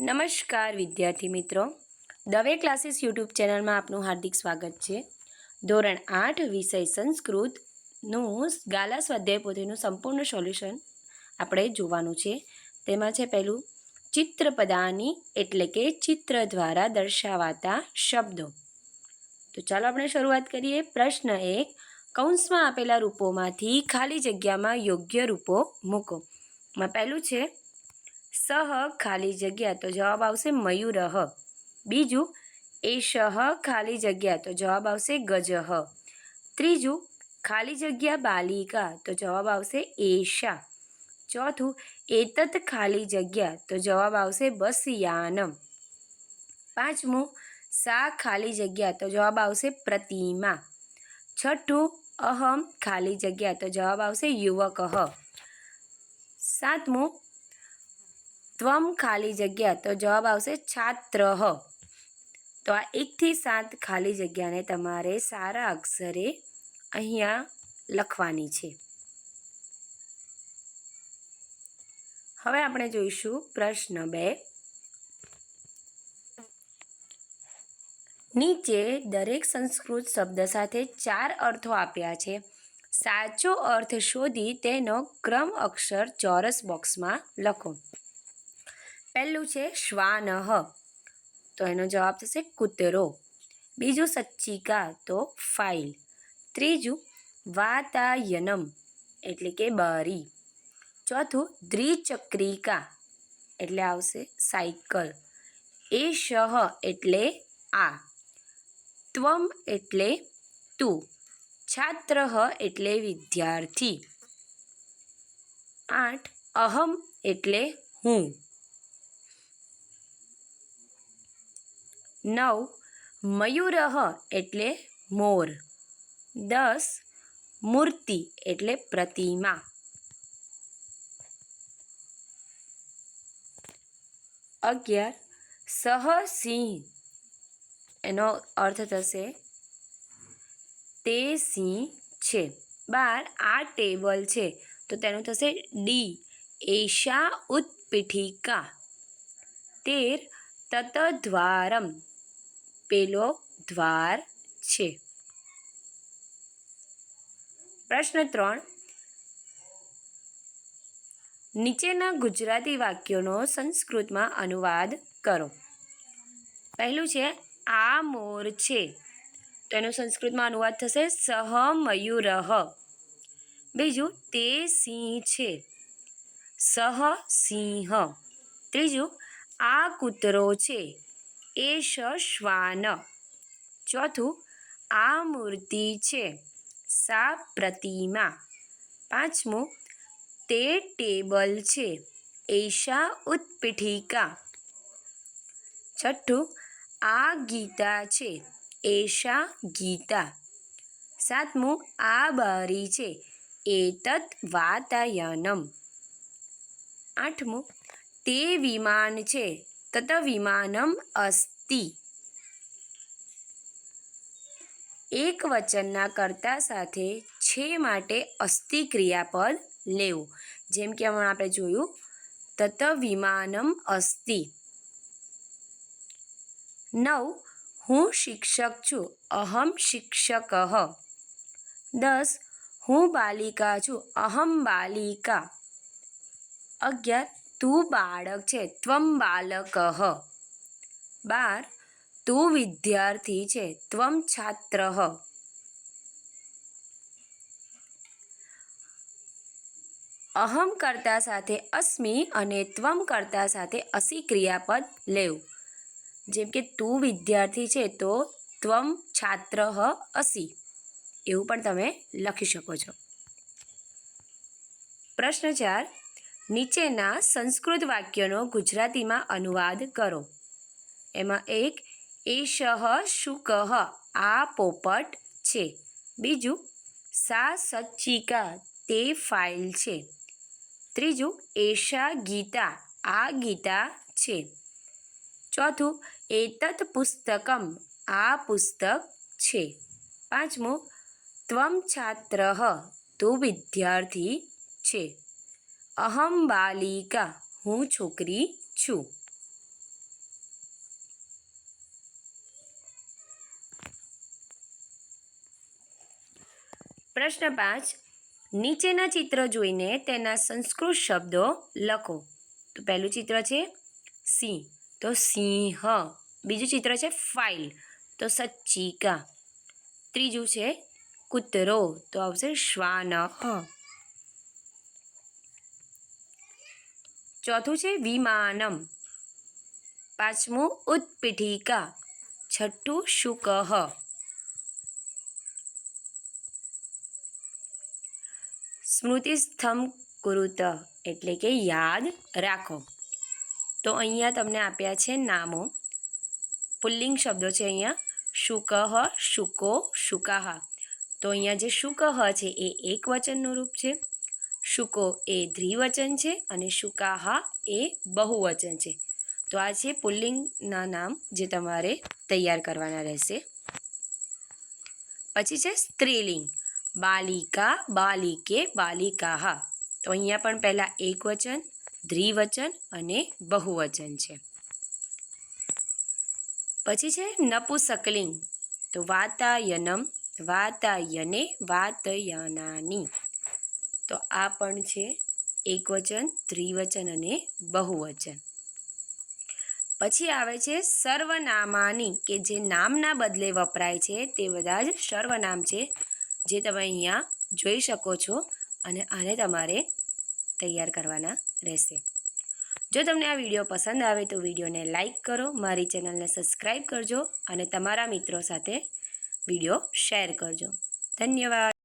નમસ્કાર વિદ્યાર્થી મિત્રો. દવે ક્લાસીસ યુટ્યુબ ચેનલમાં આપનું હાર્દિક સ્વાગત છે. ધોરણ આઠ વિષય સંસ્કૃતનું ગાલા સ્વાધ્યાય પોતેનું સંપૂર્ણ સોલ્યુશન આપણે જોવાનું છે. તેમાં છે પહેલું, ચિત્રપદાની એટલે કે ચિત્ર દ્વારા દર્શાવાતા શબ્દો. તો ચાલો આપણે શરૂઆત કરીએ. પ્રશ્ન એક, કૌંસમાં આપેલા રૂપોમાંથી ખાલી જગ્યામાં યોગ્ય રૂપો મૂકો. માં પહેલું છે સહ ખાલી જગ્યા તો જવાબ આવશે મયુરહ બીજું એશહ ખાલી જગ્યા તો જવાબ આવશે ગજહ ત્રીજું ખાલી જગ્યા બાલિકા તો જવાબ આવશે એશા ચોથું એતત ખાલી જગ્યા તો જવાબ આવશે બસયાનમ પાંચમું સા ખાલી જગ્યા તો જવાબ આવશે પ્રતિમા છઠ્ઠું અહમ ખાલી જગ્યા તો જવાબ આવશે યુવકઃ સાતમું ત્વમ ખાલી જગ્યા તો જવાબ આવશે છાત્ર. તો આ એકથી સાત ખાલી જગ્યાને તમારે સારા અક્ષરે અહીંયા લખવાની છે. હવે આપણે જોઈશું પ્રશ્ન બે. નીચે દરેક સંસ્કૃત શબ્દ સાથે ચાર અર્થો આપ્યા છે. સાચો અર્થ શોધી તેનો ક્રમ અક્ષર ચોરસ બોક્સમાં લખો. પહેલું છે શ્વાનહ તો એનો જવાબ થશે કૂતરો. બીજું સચ્ચિકા, તો ફાઇલ. ત્રીજું વાતાયનમ, એટલે કે બારી. ચોથું દ્વિચક્રિકા, એટલે આવશે સાયકલ. એ શહ એટલે આ. ત્વમ એટલે તું. છાત્ર એટલે વિદ્યાર્થી. આઠ અહમ એટલે હું. નવ મયુરહ એટલે મોર. દસ, મૂર્તિ એટલે પ્રતિમા. અગિયાર, સહસિંહ. એનો અર્થ થશે તે સિંહ છે. બાર, આ ટેબલ છે. તો તેનું થશે ડી એશા ઉત્પીઠિકા તેર તતદ્વારમ પેલો દ્વાર છે. પ્રશ્ન ત્રણ. નીચેના ગુજરાતી વાક્યોનો સંસ્કૃતમાં અનુવાદ કરો. પહેલું છે, આ મોર છે. તો એનો સંસ્કૃતમાં અનુવાદ થશે સહ મયુરહ બીજું, તે સિંહ છે. સહ સિંહ ત્રીજું, આ કૂતરો છે. એશ શ્વાન ચોથું, આ મૂર્તિ છે સા પ્રતિમા પાંચમું, તે ટેબલ છે એશા ઉત્પીઠિકા. છઠ્ઠું, આ ગીતા છે એશા ગીતા. સાતમું, આ બારી છે એતત વાતાયનમ. આઠમું, તે વિમાન છે તત વિમાનમ અસ્તિ એક વચનના કર્તા સાથે છે માટે અસ્તિ ક્રિયાપદ લેવું. જેમ કે હમણાં આપણે જોયું તત વિમાનમ અસ્તિ. નવ, હું શિક્ષક છું, અહમ શિક્ષક. દસ, હું બાલિકા છું, અહમ બાલિકા. અગિયાર તું બાળક છે, ત્વમ બાલક બાર, તું વિદ્યાર્થી છે, ત્વમ છાત્ર અહમ કરતા સાથે અસ્મિ અને ત્વમ કરતા સાથે અસી ક્રિયાપદ લેવું જેમ કે તું વિદ્યાર્થી છે, તો ત્વમ છાત્ર અસી. એવું પણ તમે લખી શકો છો. પ્રશ્ન ચાર નીચેના સંસ્કૃત વાક્યનો ગુજરાતીમાં અનુવાદ કરો. એમાં એક એશહ શુકહ આ પોપટ છે. બીજું, સા સચ્ચિકા તે ફાઇલ છે. ત્રીજું, એશા ગીતા આ ગીતા છે. ચોથું, એતત પુસ્તકમ આ પુસ્તક છે. પાંચમું, ત્વમ છાત્ર તું વિદ્યાર્થી છે. અહમ બાલિકા, હું છોકરી છું. પ્રશ્ન પાંચ. નીચેના ચિત્ર જોઈને તેના સંસ્કૃત શબ્દો લખો. તો પહેલું ચિત્ર છે સિંહ. તો સિંહ. બીજું ચિત્ર છે ફાઇલ. તો સચ્ચિકા. ત્રીજું છે કૂતરો. તો આવશે શ્વાન હ ચોથું છે વિમાનમ. પાંચમું ઉત્પીઠિકા. છઠ્ઠું શુકહ સ્મૃતિસ્થમ કુરુત એટલે કે યાદ રાખો. તો અહીંયા તમને આપ્યા છે નામો. પુલ્લિંગ શબ્દો છે અહીંયા. શુકહ શુકો, શુકાહ. તો અહીંયા જે શુકહ છે એ એક વચનનું રૂપ છે. શુકો એ દ્વિવચન છે અને શુકાહા એ બહુવચન છે. તો આ છે પુલ્લિંગના નામ જે તમારે તૈયાર કરવાના રહેશે. પછી છે સ્ત્રીલિંગ. બાલિકા, બાલિકે, બાલિકાહા. તો અહીંયા પણ પહેલાં એક વચન દ્વિવચન અને બહુવચન છે. પછી છે નપુસકલિંગ. તો વાતાયનમ, વાતાયને, વાતયનાની. તો આ પણ છે એકવચન, ત્રિવચન અને બહુવચન. પછી આવે છે સર્વનામાની, કે જે નામના બદલે વપરાય છે તે બધા જ સર્વનામ છે, જે તમે અહીંયા જોઈ શકો છો અને આને તમારે તૈયાર કરવાના રહેશે. જો તમને આ વીડિયો પસંદ આવે તો વિડીયોને લાઇક કરો, મારી ચેનલને સબસ્ક્રાઈબ કરજો અને તમારા મિત્રો સાથે વીડિયો શેર કરજો. ધન્યવાદ.